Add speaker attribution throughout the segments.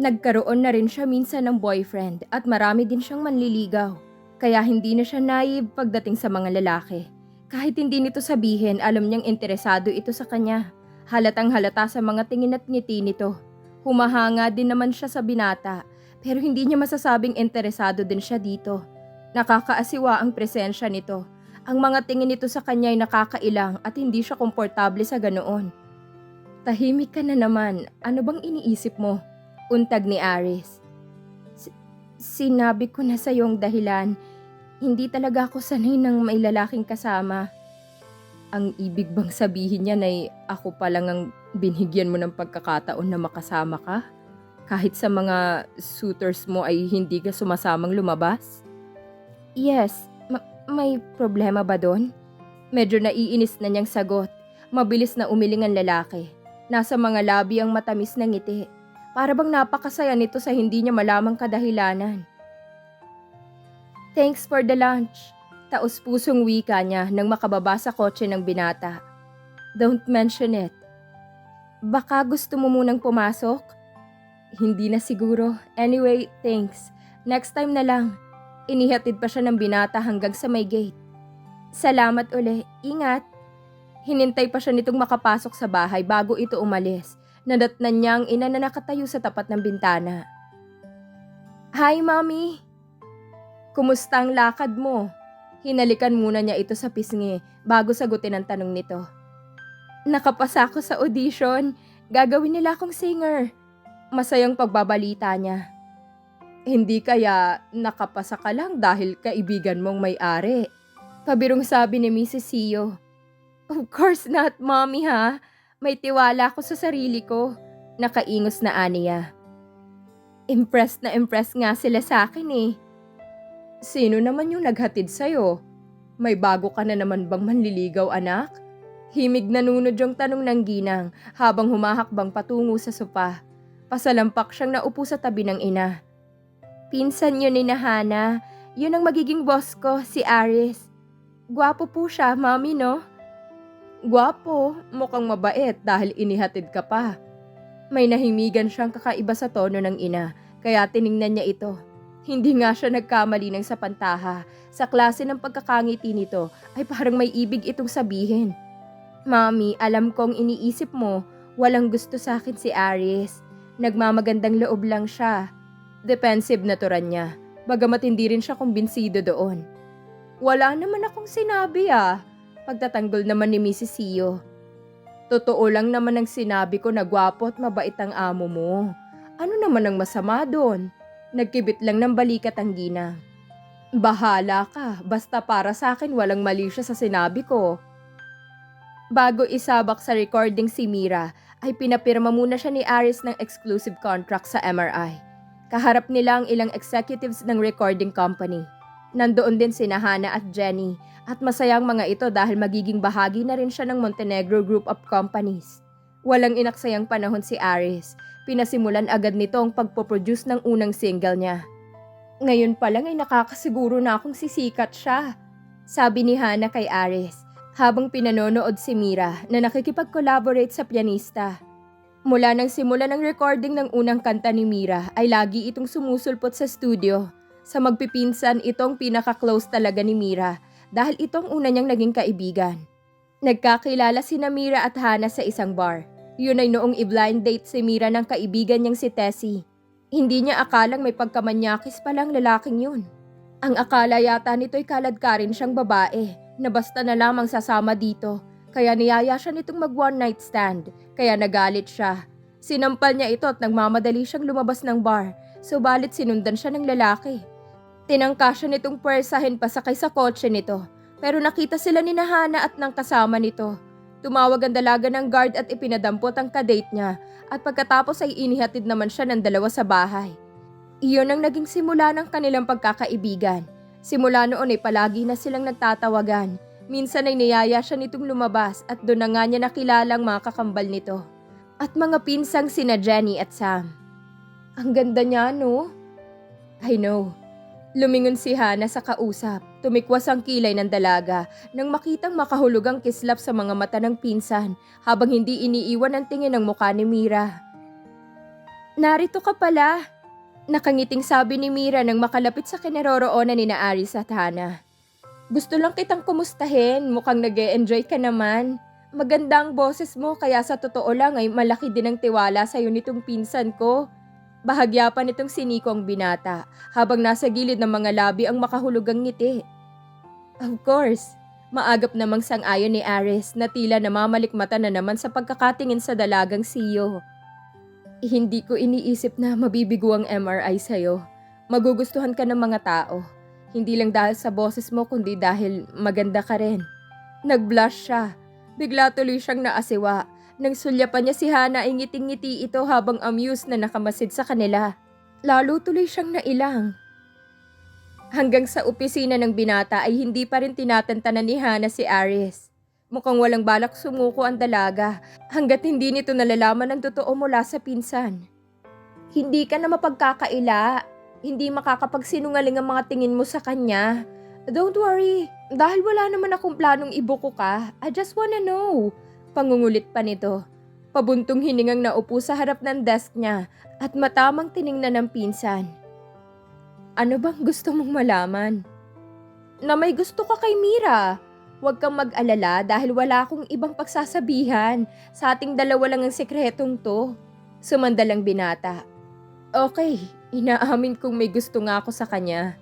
Speaker 1: Nagkaroon na rin siya minsan ng boyfriend at marami din siyang manliligaw. Kaya hindi na siya naive pagdating sa mga lalaki. Kahit hindi nito sabihin, alam niyang interesado ito sa kanya. Halatang halata sa mga tingin at ngiti nito. Humahanga din naman siya sa binata, pero hindi niya masasabing interesado din siya dito. Nakakaasiwa ang presensya nito. Ang mga tingin nito sa kanya ay nakakailang at hindi siya komportable sa ganoon. Tahimik ka na naman. Ano bang iniisip mo? Untag ni Aris. "Si- Sinabi ko na sa yung dahilan. Hindi talaga ako sanay ng may lalaking kasama. Ang ibig bang sabihin niya ay ako pa lang ang binigyan mo ng pagkakataon na makasama ka? Kahit sa mga suitors mo ay hindi ka sumasamang lumabas? Yes, ma- may problema ba doon? Medyo naiinis na niyang sagot. Mabilis na umiling ang lalaki. Nasa mga labi ang matamis na ngiti. Para bang napakasaya nito sa hindi niya malamang kadahilanan. Thanks for the lunch. Taos pusong wika niya nang makababa sa kotse ng binata. Don't mention it. Baka gusto mo munang pumasok? Hindi na siguro. Anyway, thanks. Next time na lang. Inihatid pa siya ng binata hanggang sa may gate. Salamat uli. Ingat. Hinintay pa siya nitong makapasok sa bahay bago ito umalis. Nadatnan niya ang ina na nakatayo sa tapat ng bintana. Hi, Mommy! Kumusta ang lakad mo? Hinalikan muna niya ito sa pisngi bago sagutin ang tanong nito. Nakapasa ako sa audition. Gagawin nila akong singer. Masayang pagbabalita niya. Hindi kaya nakapasa ka lang dahil kaibigan mong may-ari. Pabirong sabi ni Mrs. Sio. Of course not, mommy ha. May tiwala ako sa sarili ko. Nakaingos na aniya. Impressed na impressed nga sila sa akin eh. Sino naman yung naghatid sa'yo? May bago ka na naman bang manliligaw anak? Himig nanunod yung tanong ng ginang habang humahakbang patungo sa sopa. Pasalampak siyang naupo sa tabi ng ina. Pinsan yun ni Nahana. Yun ang magiging boss ko, si Aris. Gwapo po siya, mami, no? Gwapo, mukhang mabait dahil inihatid ka pa. May nahimigan siyang kakaiba sa tono ng ina, kaya tiningnan niya ito. Hindi nga siya nagkamali ng sapantaha. Sa klase ng pagkakangiti nito ay parang may ibig itong sabihin. Mami, alam kong iniisip mo, walang gusto sa akin si Aris. Nagmamagandang loob lang siya. Defensive na turan niya, bagamat hindi rin siya kumbinsido doon. Wala naman akong sinabi ah. Pagtatanggol naman ni Mrs. Sio. Totoo lang naman ang sinabi ko na gwapo at mabait ang amo mo. Ano naman ang masama doon? Nagkibit lang ng balikat ang gina. Bahala ka, basta para sa akin walang mali siya sa sinabi ko. Bago isabak sa recording si Mira, ay pinapirma muna siya ni Aris ng exclusive contract sa MRI. Kaharap nila ang ilang executives ng recording company. Nandoon din si Hana at Jenny at masayang mga ito dahil magiging bahagi na rin siya ng Montenegro Group of Companies. Walang inaksayang panahon si Aris. Pinasimulan agad nito ang pagpoproduce ng unang single niya. Ngayon pa lang ay nakakasiguro na akong sisikat siya. Sabi ni Hana kay Aris habang pinanonood si Mira na nakikipag-collaborate sa pianista. Mula nang simula ng recording ng unang kanta ni Mira ay lagi itong sumusulpot sa studio. Sa magpipinsan itong pinaka-close talaga ni Mira dahil itong una niyang naging kaibigan. Nagkakilala si Mira at Hana sa isang bar. Yun ay noong i-blind date si Mira ng kaibigan niyang si Tessie. Hindi niya akalang may pagkamanyakis palang lalaking yun. Ang akala yata nito'y kaladkarin siyang babae na basta na lamang sasama dito. Kaya niyaya siya nitong mag one night stand. Kaya nagalit siya. Sinampal niya ito at nagmamadali siyang lumabas ng bar. Subalit sinundan siya ng lalaki. Tinangka siya nitong pwersahin pasakay sa kotse nito. Pero nakita sila ni Nahana at ng kasama nito. Tumawag ang dalaga ng guard at ipinadampot ang kadate niya at pagkatapos ay inihatid naman siya ng dalawa sa bahay. Iyon ang naging simula ng kanilang pagkakaibigan. Simula noon ay palagi na silang nagtatawagan. Minsan ay niyaya siya nitong lumabas at doon na nga niya nakilala ang mga kakambal nito. At mga pinsang sina Jenny at Sam. Ang ganda niya, no? I know. Lumingon si Hana sa kausap. Tumikwas ang kilay ng dalaga nang makitang makahulugang kislap sa mga mata ng pinsan habang hindi iniiwan ang tingin ng mukha ni Mira. Narito ka pala. Nakangiting sabi ni Mira nang makalapit sa kinaroroonan ni na at Hana. Gusto lang kitang kumustahin, mukhang nag enjoy ka naman. Maganda ang boses mo kaya sa totoo lang ay malaki din ang tiwala sa'yo nitong pinsan ko. Bahagya pa nitong siniko ang binata habang nasa gilid ng mga labi ang makahulugang ngiti. Of course, maagap namang sang-ayon ni Aris na tila namamalikmata na naman sa pagkakatingin sa dalagang siyo. Hindi ko iniisip na mabibigo ang MRI sa'yo. Magugustuhan ka ng mga tao. Hindi lang dahil sa boses mo kundi dahil maganda ka rin. Nag-blush siya. Bigla tuloy siyang naasiwa. Nang sulyapan niya si Hana ay ngiting-ngiti ito habang amused na nakamasid sa kanila. Lalo tuloy siyang nailang. Hanggang sa opisina ng binata ay hindi pa rin tinatantanan ni Hana si Aris. Mukhang walang balak sumuko ang dalaga hanggat hindi nito nalalaman ang totoo mula sa pinsan. Hindi ka na mapagkakaila. Hindi makakapagsinungaling ang mga tingin mo sa kanya. Don't worry, dahil wala naman akong planong ibuko ka. I just wanna know. Pangungulit pa nito. Pabuntong hiningang naupo sa harap ng desk niya at matamang tiningnan ng pinsan. Ano bang gusto mong malaman? Na may gusto ka kay Mira. Huwag kang mag-alala dahil wala akong ibang pagsasabihan. Sa ating dalawa lang ang sekretong to. Sumandalang binata. Okay, inaamin kong may gusto nga ako sa kanya.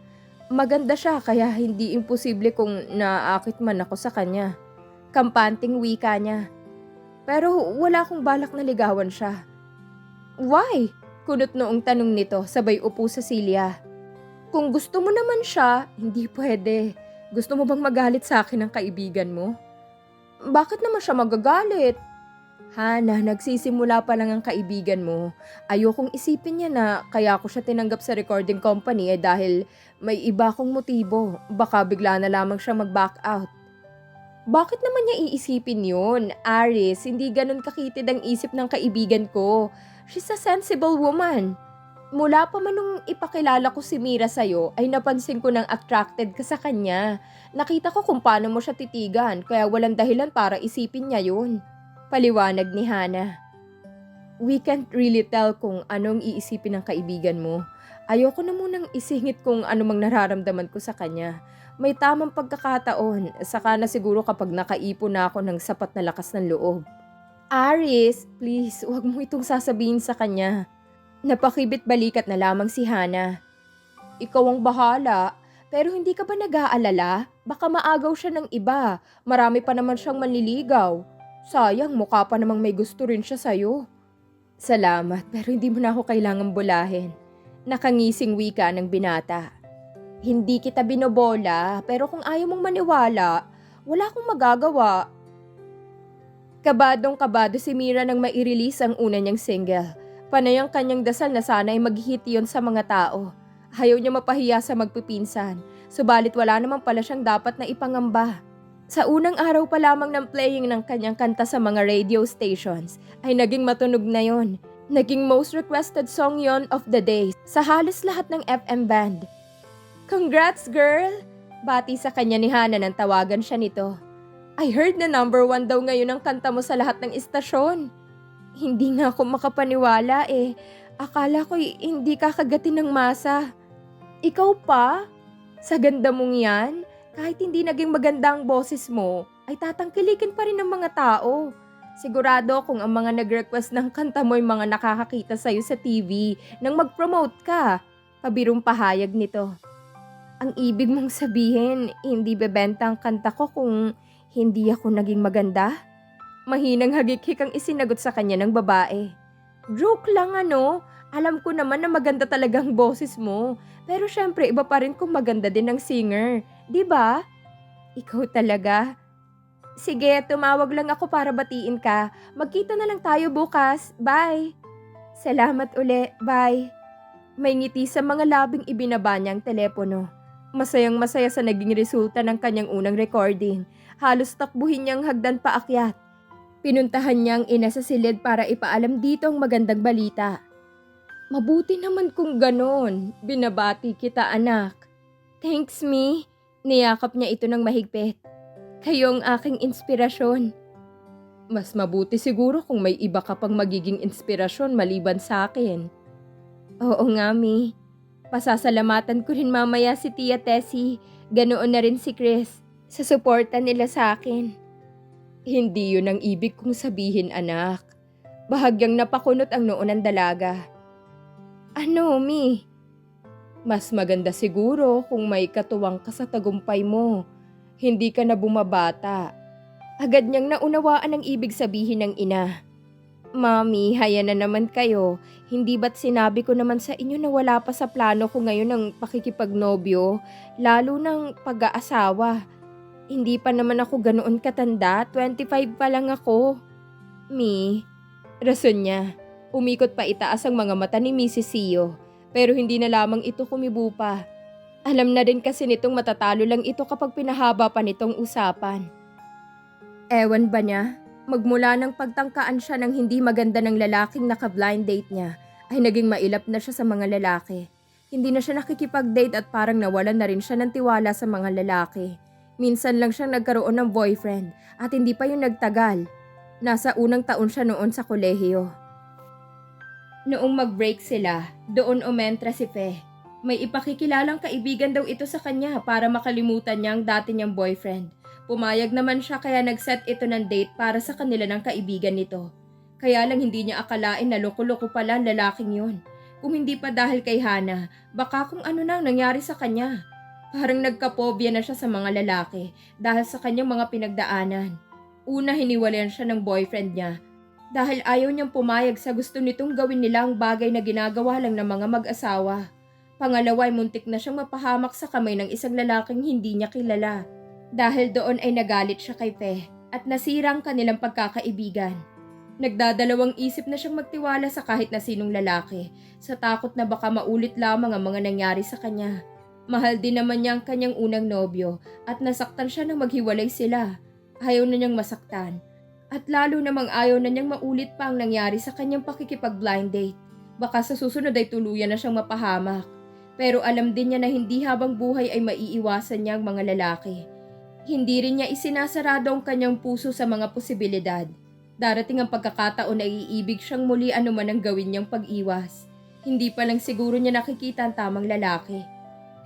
Speaker 1: Maganda siya kaya hindi imposible kung naaakit man ako sa kanya. Kampanting wika niya. Pero wala akong balak na ligawan siya. Why? Kunot noong tanong nito sabay upo sa silya. Kung gusto mo naman siya, hindi pwede. Gusto mo bang magalit sa akin ng kaibigan mo? Bakit naman siya magagalit? Hana, nagsisimula pa lang ang kaibigan mo. Ayokong isipin niya na kaya ako siya tinanggap sa recording company eh dahil may iba akong motibo. Baka bigla na lamang siya mag-back out. Bakit naman niya iisipin yun? Aris, hindi ganun kakitid ang isip ng kaibigan ko. She's a sensible woman. Mula pa man nung ipakilala ko si Mira sa'yo, ay napansin ko nang attracted ka sa kanya. Nakita ko kung paano mo siya titigan, kaya walang dahilan para isipin niya yun. Paliwanag ni Hana. We can't really tell kung anong iisipin ng kaibigan mo. Ayoko na munang isingit kung ano mang nararamdaman ko sa kanya. May tamang pagkakataon, saka na siguro kapag nakaipon na ako ng sapat na lakas ng loob. Aris, please, huwag mo itong sasabihin sa kanya. Napakibit balikat na lamang si Hana. Ikaw ang bahala, pero hindi ka ba nag-aalala? Baka maagaw siya ng iba. Marami pa naman siyang manliligaw. Sayang, mukha pa namang may gusto rin siya sa'yo. Salamat, pero hindi mo na ako kailangang bulahin. Nakangising wika ng binata. Hindi kita binobola, pero kung ayaw mong maniwala, wala akong magagawa. Kabadong kabado si Mira nang mai-release ang una niyang single. Panay ang kanyang dasal na sana ay mag-hit yun sa mga tao. Ayaw niya mapahiya sa magpipinsan, subalit wala naman pala siyang dapat na ipangamba. Sa unang araw pa lamang ng playing ng kanyang kanta sa mga radio stations, ay naging matunog na yon. Naging most requested song yon of the day sa halos lahat ng FM band. Congrats, girl! Bati sa kanya ni Hana nang tawagan siya nito. I heard na number one daw ngayon ang kanta mo sa lahat ng istasyon. Hindi nga ako makapaniwala eh. Akala ko hindi kakagatin ng masa. Ikaw pa? Sa ganda mong yan, kahit hindi naging maganda ang boses mo, ay tatangkilikin pa rin ng mga tao. Sigurado kung ang mga nag-request ng kanta mo ay mga nakakakita sa'yo sa TV nang mag-promote ka. Pabirong pahayag nito. Ang ibig mong sabihin, hindi bebenta ang kanta ko kung hindi ako naging maganda? Mahinang hagik-hik ang isinagot sa kanya ng babae. Joke lang ano, alam ko naman na maganda talagang boses mo. Pero syempre iba pa rin kung maganda din ang singer. 'Di ba? Ikaw talaga. Sige, tumawag lang ako para batiin ka. Magkita na lang tayo bukas. Bye. Salamat uli. Bye. May ngiti sa mga labing ibinaba niyang telepono. Masayang masaya sa naging resulta ng kanyang unang recording. Halos takbuhin niyang hagdan paakyat. Pinuntahan niyang ina sa silid para ipaalam dito ang magandang balita. Mabuti naman kung ganon. Binabati kita anak. Thanks me. Niyakap niya ito ng mahigpit. Kayo ang aking inspirasyon. Mas mabuti siguro kung may iba ka pang magiging inspirasyon maliban sa akin. Oo nga, Mi. Pasasalamatan ko rin mamaya si Tia Tessie. Ganoon na rin si Chris. Sa suporta nila sa akin. Hindi yun ang ibig kong sabihin, anak. Bahagyang napakunot ang noon ng dalaga. Ano, Mi? Mas maganda siguro kung may katuwang ka sa tagumpay mo. Hindi ka na bumabata. Agad niyang naunawaan ang ibig sabihin ng ina. Mami, haya na naman kayo. Hindi ba't sinabi ko naman sa inyo na wala pa sa plano ko ngayon ng pakikipagnobyo, lalo ng pag-aasawa. Hindi pa naman ako ganoon katanda, 25 pa lang ako. Mi, rason niya. Umikot pa itaas ang mga mata ni Mrs. Sio, pero hindi na lamang ito kumibo pa. Alam na din kasi nitong matatalo lang ito kapag pinahaba pa nitong usapan. Ewan ba niya, magmula ng pagtangkaan siya ng hindi maganda ng lalaking naka-blind date niya, ay naging mailap na siya sa mga lalaki. Hindi na siya nakikipag-date at parang nawalan na rin siya ng tiwala sa mga lalaki. Minsan lang siyang nagkaroon ng boyfriend at hindi pa yung nagtagal. Nasa unang taon siya noon sa kolehiyo. Noong mag-break sila, doon umentra si Fe. May ipakikilalang kaibigan daw ito sa kanya para makalimutan niya ang dati niyang boyfriend. Pumayag naman siya kaya nag-set ito ng date para sa kanila ng kaibigan nito. Kaya lang hindi niya akalain na loko-loko pala ang lalaking yun. Kung hindi pa dahil kay Hana, baka kung ano nang nangyari sa kanya. Parang nagkapobya na siya sa mga lalaki dahil sa kanyang mga pinagdaanan. Una hiniwalayan siya ng boyfriend niya dahil ayaw niyang pumayag sa gusto nitong gawin nila ang bagay na ginagawa lang ng mga mag-asawa. Pangalawa ay muntik na siyang mapahamak sa kamay ng isang lalaking hindi niya kilala. Dahil doon ay nagalit siya kay Pe at nasira ang kanilang pagkakaibigan. Nagdadalawang isip na siyang magtiwala sa kahit na sinong lalaki sa takot na baka maulit lamang ang mga nangyari sa kanya. Mahal din naman niya ang kanyang unang nobyo at nasaktan siya nang maghiwalay sila. Ayaw na niyang masaktan. At lalo namang ayaw na niyang maulit pa ang nangyari sa kanyang pakikipag-blind date. Baka sa susunod ay tuluyan na siyang mapahamak. Pero alam din niya na hindi habang buhay ay maiiwasan niya ang mga lalaki. Hindi rin niya isinasarado ang kanyang puso sa mga posibilidad. Darating ang pagkakataon na iibig siyang muli anuman ang gawin niyang pag-iwas. Hindi pa lang siguro niya nakikita ang tamang lalaki.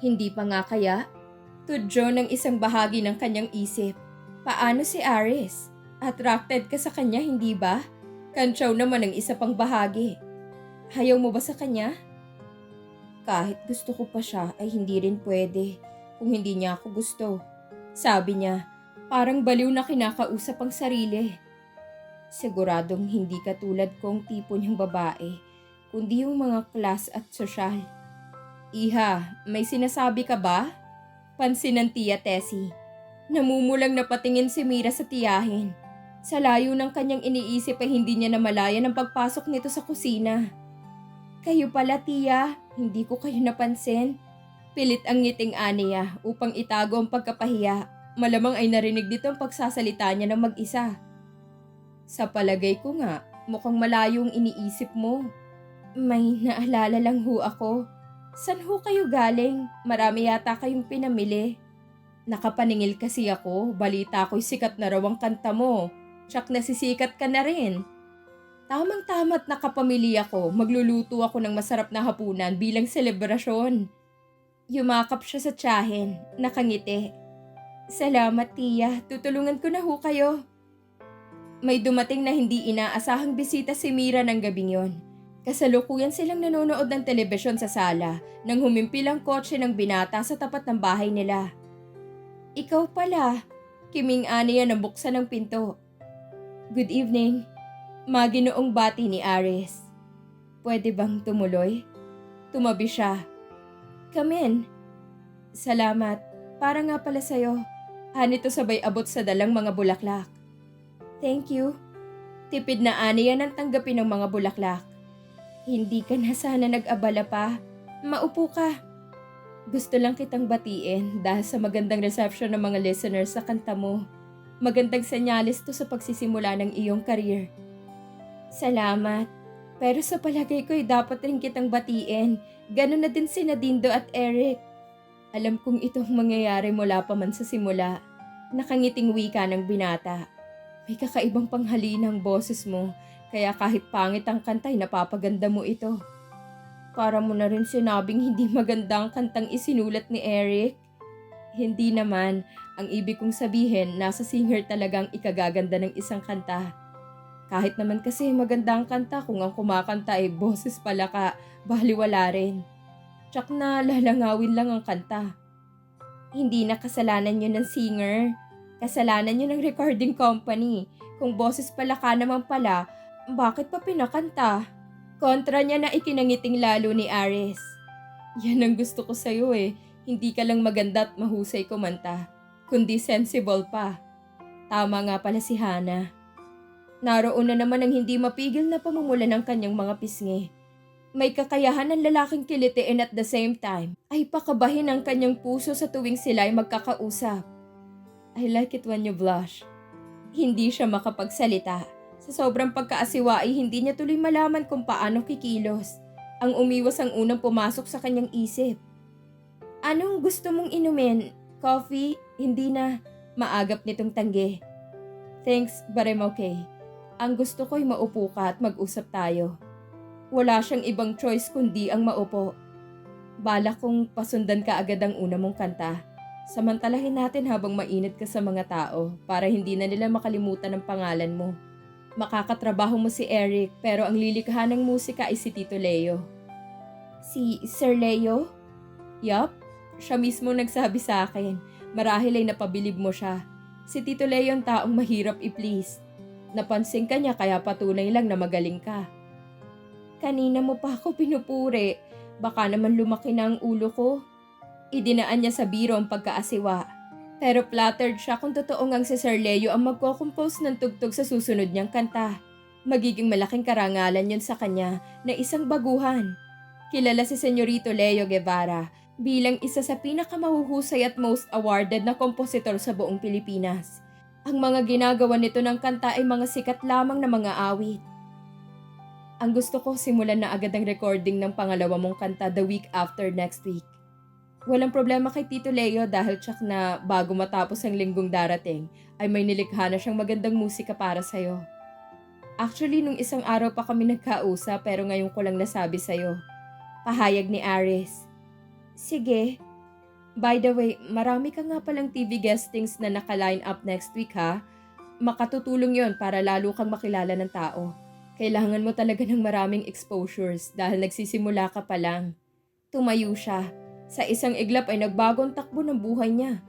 Speaker 1: Hindi pa nga kaya? Tudyo ng isang bahagi ng kanyang isip. Paano si Aris? Attracted ka sa kanya, hindi ba? Kantsaw naman ang isa pang bahagi. Hayaw mo ba sa kanya? Kahit gusto ko pa siya ay hindi rin pwede kung hindi niya ako gusto. Sabi niya, parang baliw na kinakausap ang sarili. Siguradong hindi katulad kong tipo niyang babae, kundi yung mga class at sosyal. Iha, may sinasabi ka ba? Pansin ng tiya Tessie. Namumulang napatingin si Mira sa tiyahin. Sa layo ng kanyang iniisip ay hindi niya namalayan ang pagpasok nito sa kusina. Kayo pala tiya, hindi ko kayo napansin. Pilit ang ngiting aniya upang itago ang pagkapahiya. Malamang ay narinig dito ang pagsasalita niya ng mag-isa. Sa palagay ko nga, mukhang malayo ang iniisip mo. May naalala lang ho ako. San ho kayo galing? Marami yata kayong pinamili. Nakapaningil kasi ako, balita ko'y sikat na raw ang kanta mo. Tsak nasisikat ka na rin. Tamang-tama't nakapamilya ko, magluluto ako ng masarap na hapunan bilang selebrasyon. Yumakap siya sa tiyahin, nakangiti. Salamat tiya, tutulungan ko na ho kayo. May dumating na hindi inaasahang bisita si Mira ng gabing yon. Kasalukuyan silang nanonood ng telebisyon sa sala nang humimpil ang kotse ng binata sa tapat ng bahay nila. Ikaw pala, kiming aniya na buksan ng pinto. Good evening. Maginoong bati ni Aris. Pwede bang tumuloy? Tumabi siya. Come in. Salamat. Para nga pala sa'yo. Hanito sabay abot sa dalang mga bulaklak. Thank you. Tipid na aniya ng tanggapin ng mga bulaklak. Hindi ka na sana nag-abala pa. Maupo ka. Gusto lang kitang batiin dahil sa magandang reception ng mga listeners sa kanta mo. Magandang senyalis to sa pagsisimula ng iyong career. Salamat. Pero sa palagay ko'y dapat rin kitang batiin. Ganon na din si Nadindo at Eric. Alam kong itong mangyayari mula pa man sa simula. Nakangiting wika ng binata. May kakaibang panghali ng boses mo, kaya kahit pangit ang kantay napapaganda mo ito. Para mo na rin sinabing hindi maganda ang kantang isinulat ni Eric. Hindi naman. Ang ibig kong sabihin, nasa singer talagang ikagaganda ng isang kanta. Kahit naman kasi maganda ang kanta kung ang kumakanta ay boses pala ka, baliwala rin. Tsak na lalangawin lang ang kanta. Hindi na kasalanan yun ng singer. Kasalanan yun ng recording company. Kung boses pala ka naman pala, bakit pa pinakanta? Kontra niya na ikinangiting lalo ni Aris. Yan ang gusto ko sa'yo eh. Hindi ka lang maganda at mahusay kumanta, kundi sensible pa. Tama nga pala si Hana. Naroon na naman ang hindi mapigil na pamumula ng kanyang mga pisngi. May kakayahan ng lalaking kilitiin at the same time ay pakabahin ang kanyang puso sa tuwing sila ay magkakausap. I like it when you blush. Hindi siya makapagsalita. Sa sobrang pagkaasiwa ay hindi niya tuloy malaman kung paano kikilos. Ang umiwas ang unang pumasok sa kanyang isip. Anong gusto mong inumin? Coffee? Hindi na. Maagap nitong tanggi. Thanks, but I'm okay. Ang gusto ko'y maupo ka at mag-usap tayo. Wala siyang ibang choice kundi ang maupo. Bala kong pasundan ka agad ang una mong kanta. Samantalahin natin habang mainit ka sa mga tao para hindi na nila makalimutan ang pangalan mo. Makakatrabaho mo si Eric pero ang lilikha ng musika ay si Tito Leo. Si Sir Leo? Yup, siya mismo nagsabi sa akin. Marahil ay napabilib mo siya. Si Tito Leo ang taong mahirap i-please. Napansin ka niya kaya patunay lang na magaling ka. Kanina mo pa ako pinupuri. Baka naman lumaki na ang ulo ko. Idinaan niya sa biro ang pagkaasiwa. Pero flattered siya kung totoong ang si Sir Leo ang magko-compose ng tugtog sa susunod niyang kanta. Magiging malaking karangalan yun sa kanya na isang baguhan. Kilala si Senyorito Leo Guevara bilang isa sa pinakamahuhusay at most awarded na kompositor sa buong Pilipinas. Ang mga ginagawa nito ng kanta ay mga sikat lamang na mga awit. Ang gusto ko simulan na agad ang recording ng pangalawa mong kanta the week after next week. Walang problema kay Tito Leo dahil tsak na bago matapos ang linggong darating ay may nilikha na siyang magandang musika para sa'yo. Actually, nung isang araw pa kami nagkausap pero ngayon ko lang nasabi sa'yo. Pahayag ni Aris. Sige. By the way, marami ka nga palang TV guestings na naka-line up next week ha. Makatutulong yon para lalo kang makilala ng tao. Kailangan mo talaga ng maraming exposures dahil nagsisimula ka pa lang. Tumayo siya. Sa isang iglap ay nagbagong takbo ng buhay niya.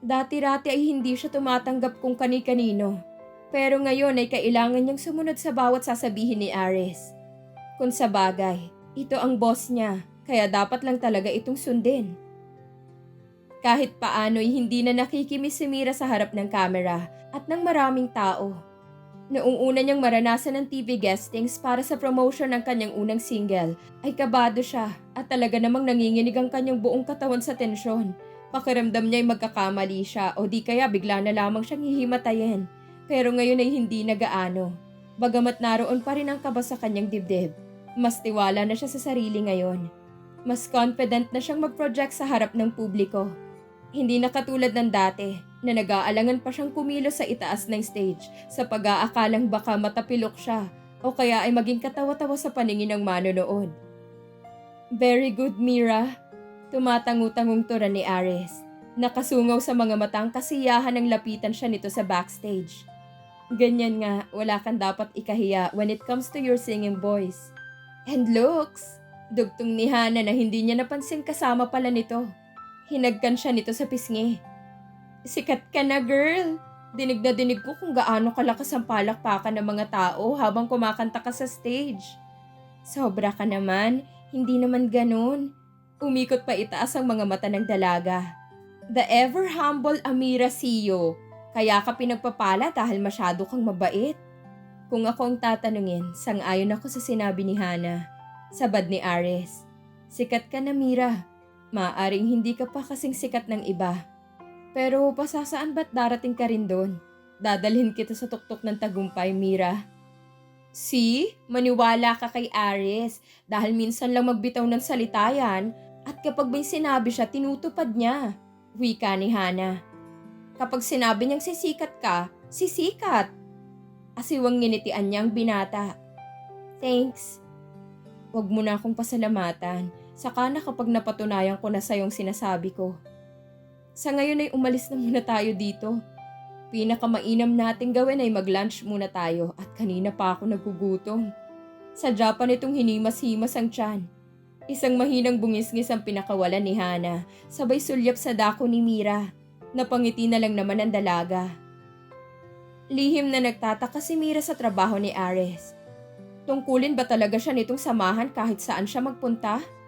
Speaker 1: Dati-rati ay hindi siya tumatanggap kung kani-kanino. Pero ngayon ay kailangan niyang sumunod sa bawat sasabihin ni Aris. Kung sa bagay, ito ang boss niya, kaya dapat lang talaga itong sundin. Kahit paano'y hindi na nakikimis si Mira sa harap ng kamera at ng maraming tao. Noong una niyang maranasan ng TV guestings para sa promotion ng kanyang unang single, ay kabado siya at talaga namang nanginginig ang kanyang buong katawan sa tensyon. Pakiramdam niya ay magkakamali siya o di kaya bigla na lamang siyang hihimatayin. Pero ngayon ay hindi na gaano. Bagamat naroon pa rin ang kaba sa kanyang dibdib, mas tiwala na siya sa sarili ngayon. Mas confident na siyang mag-project sa harap ng publiko. Hindi na katulad ng dati na nag-aalangan pa siyang kumilos sa itaas ng stage sa pag-aakalang baka matapilok siya o kaya ay maging katawa-tawa sa paningin ng manonood. Very good, Mira. Tumatangu-tangong tura ni Aris. Nakasungaw sa mga matang kasiyahan ng lapitan siya nito sa backstage. Ganyan nga, wala kang dapat ikahiya when it comes to your singing voice. And looks, dugtong ni Hana na hindi niya napansin kasama pala nito. Hinagkan siya nito sa pisngi. Sikat ka na, girl. Dinig na dinig ko kung gaano kalakas ang palakpakan ng mga tao habang kumakanta ka sa stage. Sobra ka naman, hindi naman ganun. Umikot pa itaas ang mga mata ng dalaga. The ever humble Amira Siyo, kaya ka pinagpapala dahil masyado kang mabait. Kung ako ang tatanungin, sang-ayon ako sa sinabi ni Hana. Sabad ni Ares. Sikat ka na, Mira. Maaring hindi ka pa kasing sikat ng iba. Pero pasasaan ba't darating ka rin doon? Dadalhin kita sa tuktok ng tagumpay, Mira. See? Maniwala ka kay Aris dahil minsan lang magbitaw ng salita yan at kapag may sinabi siya, tinutupad niya. Wika ni Hana. Kapag sinabi niyang sisikat ka, sisikat. Asiwang nginitian niya ang binata. Thanks. wag mo na akong pasalamatan. Saka na kapag napatunayan ko na sa yung sinasabi ko. Sa ngayon ay umalis na muna tayo dito. Pinakamainam nating gawin ay mag-lunch muna tayo at kanina pa ako nagugutom. Sa Japan itong hinimas-himas ang tiyan. Isang mahinang bungisngis ang pinakawalan ni Hana, sabay sulyap sa dako ni Mira. Napangiti na lang naman ang dalaga. Lihim na nagtataka si Mira sa trabaho ni Ares. Tungkulin ba talaga siya nitong samahan kahit saan siya magpunta?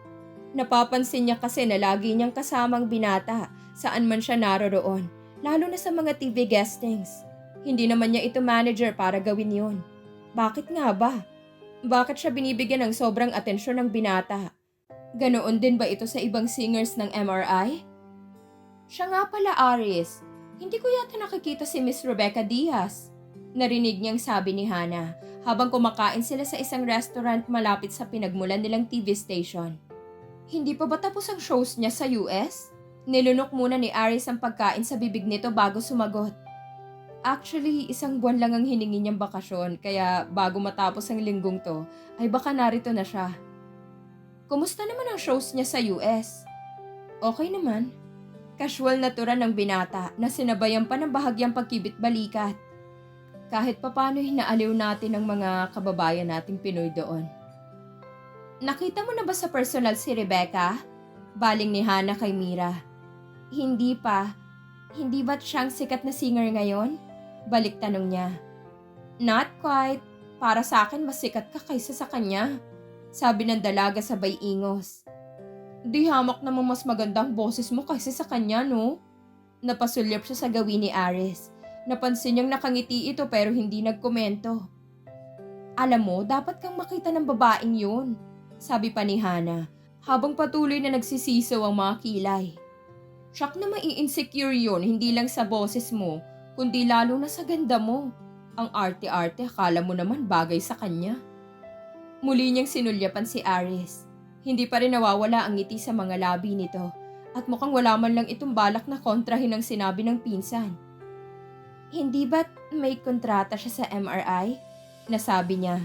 Speaker 1: Napapansin niya kasi na lagi niyang kasamang binata saan man siya naroroon, lalo na sa mga TV guestings. Hindi naman niya ito manager para gawin yon. Bakit nga ba? Bakit siya binibigyan ng sobrang atensyon ng binata? Ganoon din ba ito sa ibang singers ng MRI? Siya nga pala, Aris. Hindi ko yata nakikita si Miss Rebecca Diaz. Narinig niyang sabi ni Hana habang kumakain sila sa isang restaurant malapit sa pinagmulan nilang TV station. Hindi pa ba tapos ang shows niya sa US? Nilunok muna ni Aris ang pagkain sa bibig nito bago sumagot. Actually, isang buwan lang ang hiningi niyang bakasyon kaya bago matapos ang linggong to, ay baka narito na siya. Kumusta naman ang shows niya sa US? Okay naman. Casual na tura ng binata na sinabayan pa ng bahagyang pagkibit balikat. Kahit papano hinaaliw natin ang mga kababayan nating Pinoy doon. Nakita mo na ba sa personal si Rebecca? Baling ni Hana kay Mira. Hindi pa. Hindi ba't siyang sikat na singer ngayon? Balik tanong niya. Not quite. Para sa akin, mas sikat ka kaysa sa kanya. Sabi ng dalaga sabay ingos. Di hamak naman mas maganda ang boses mo kaysa sa kanya, no? Napasulyap siya sa gawin ni Aris. Napansin niyang nakangiti ito pero hindi nagkomento. Alam mo, dapat kang makita ng babaeng yun. Sabi pa ni Hana, habang patuloy na nagsisisaw ang mga kilay. Shock na mai-insecure yun, hindi lang sa boses mo, kundi lalo na sa ganda mo. Ang arte-arte, akala mo naman bagay sa kanya. Muli niyang sinulyapan si Aris. Hindi pa rin nawawala ang ngiti sa mga labi nito at mukhang wala man lang itong balak na kontrahin ang sinabi ng pinsan. Hindi ba't may kontrata siya sa MRI? Nasabi niya.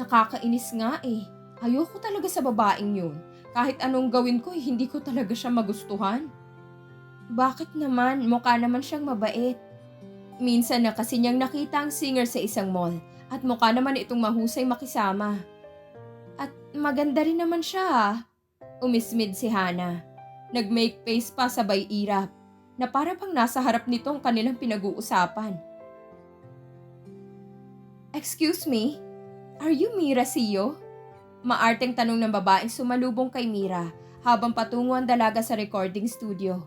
Speaker 1: Nakakainis nga eh. Ayoko talaga sa babaeng yun. Kahit anong gawin ko, eh, hindi ko talaga siya magustuhan. Bakit naman? Mukha naman siyang mabait. Minsan na kasi niyang nakita ang singer sa isang mall at mukha naman itong mahusay makisama. At maganda rin naman siya ah. Umismid si Hana. Nag-make face pa sabay irap na para bang nasa harap nito ang kanilang pinag-uusapan. Excuse me, are you Mira Siyo? Maarteng tanong ng babaeng sumalubong kay Mira habang patungo ang dalaga sa recording studio.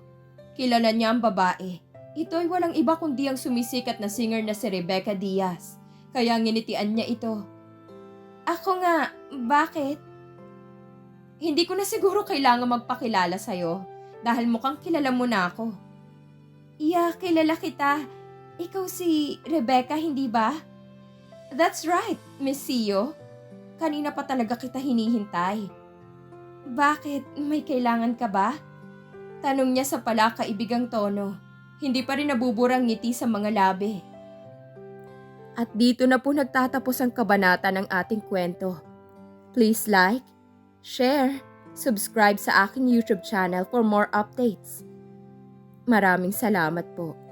Speaker 1: Kilala niya ang babae. Ito ay walang iba kundi ang sumisikat na singer na si Rebecca Diaz. Kaya nginitian niya ito. Ako nga, bakit? Hindi ko na siguro kailangan magpakilala sa'yo dahil mukhang kilala mo na ako. Iya, kilala kita. Ikaw si Rebecca, hindi ba? That's right, Miss Sio. Kanina pa talaga kita hinihintay. Bakit? May kailangan ka ba? Tanong niya sa pala kaibigang tono. Hindi pa rin nabuburang ngiti sa mga labi. At dito na po nagtatapos ang kabanata ng ating kwento. Please like, share, subscribe sa aking YouTube channel for more updates. Maraming salamat po.